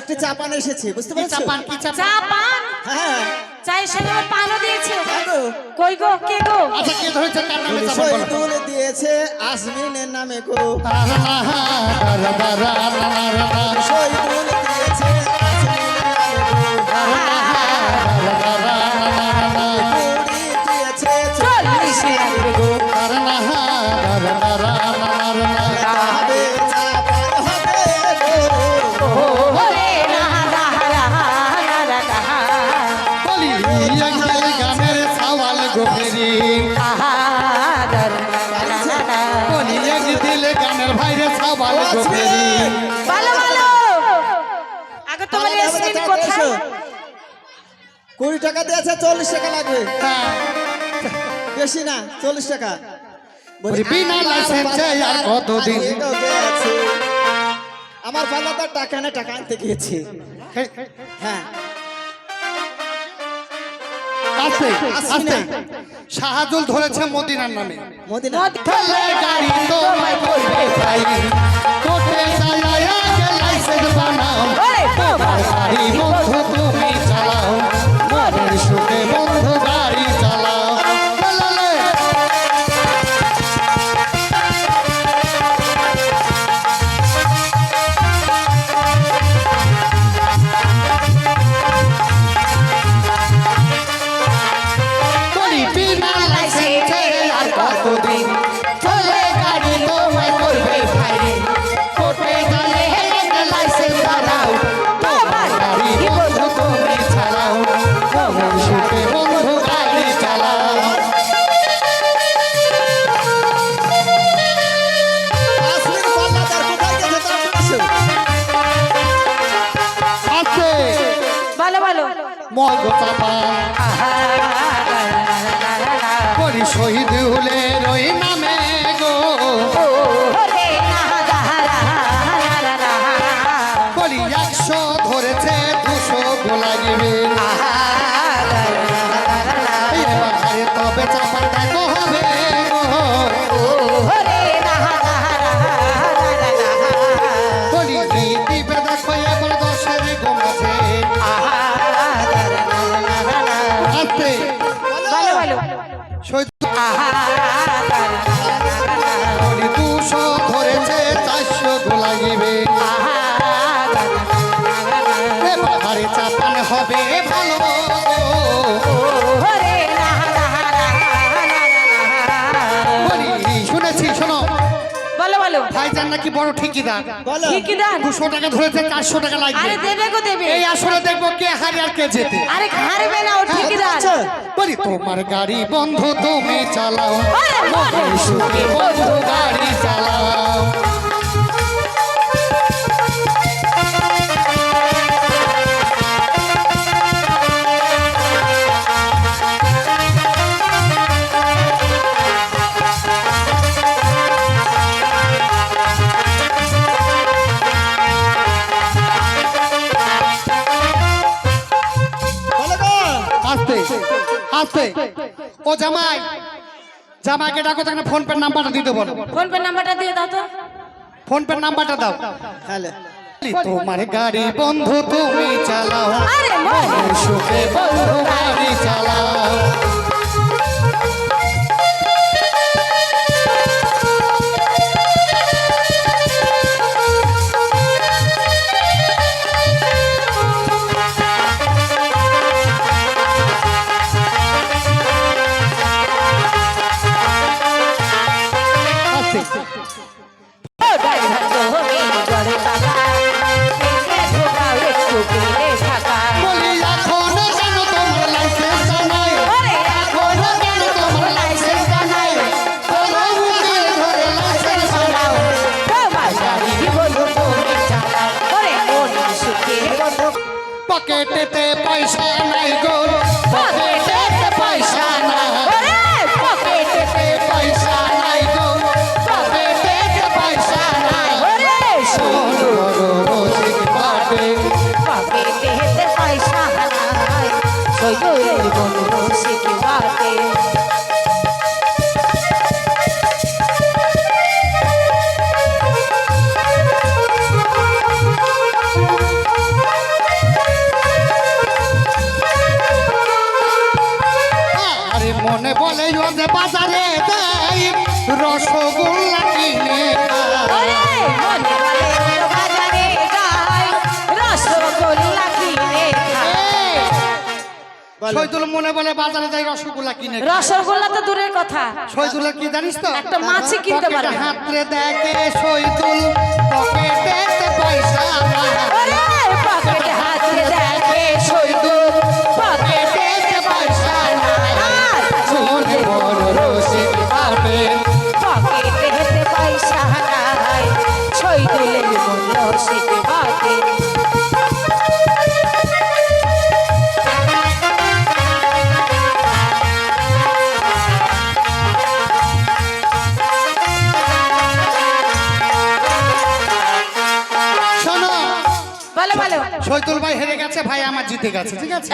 একটি চাপান এসেছে বুঝতে পারছ? চাপান কি চাপান চা পান? হ্যাঁ। চায়ের সঙ্গে আবার পানও দিয়েছে। দেখো কই গো কে গো? আচ্ছা কে ধরেছে? কার নামে চাপান বলো? দিয়েছে আসমিনের নামে গো। শহীদুল তোমার আমরা কোথায়? কুড়ি টাকা দিয়েছে চল্লিশ টাকা লাগবে। হ্যাঁ বেশি না চল্লিশ টাকা। বিনা লাইসেন্সে আর কতদিন? আমার পাল্লা তার টাকা না টাকা আনতে গিয়েছে। হ্যাঁ। আস্তে আস্তে। না। ধরেছে মদিনার নামে। মদিনা গাড়ি তোমায় মগ চাপা করি শহীদ হলে রই হবে ভালো। বলি শুনেছি শোনো। ভালো ভালো ভাইজান নাকি বড় ঠিকিদার? বলো। ঠিকই দুশো টাকা ধরেছে চারশো টাকা লাগবে। আরে দেবে গো দেবে। এই আসলে দেখব কে হারে আর কে যেতে আরে হারবে না ও দান আচ্ছা বলি তোমার গাড়ি বন্ধ তুমি চালাও। বন্ধু গাড়ি চালাও। আস্তে ও জামাই জামাইকে ডাকো তাকে ফোন পে নাম্বারটা দিতে বলো ফোন পে নাম্বারটা দিয়ে দাও তো। ফোন পে নাম্বারটা দাও। হ্যালো তোমার গাড়ি বন্ধু তুমি চালাও। আরে মোর সুখে বন্ধু গাড়ি চালাও। পকেটেতে পয়সা নাই গো। পকেটেতে পয়সা নাই। পকেটেতে পয়সা নাই গো। পকেটেতে পয়সা নাই। পকেটেতে পয়সা নাই। সৈয়দের বন্ধু শিখে যে বাজারে যাই রসগোল্লা কিনে মনে বলে বাজারে যাই রসগোল্লা কিনে খাই বলো। শহীদুল মনে বলে বাজারে যাই রসগোল্লা কিনে খাই। রসগোল্লা তো দূরের কথা শহীদুলের কি জানিস তো একটা মাছি কিনতে পারে। হাতরে দেখে শহীদুল পকেটে পয়সা পকেটে হাত শহীদুল ভাই হেরে গেছে ভাই আমার জিতে গেছে ঠিক আছে?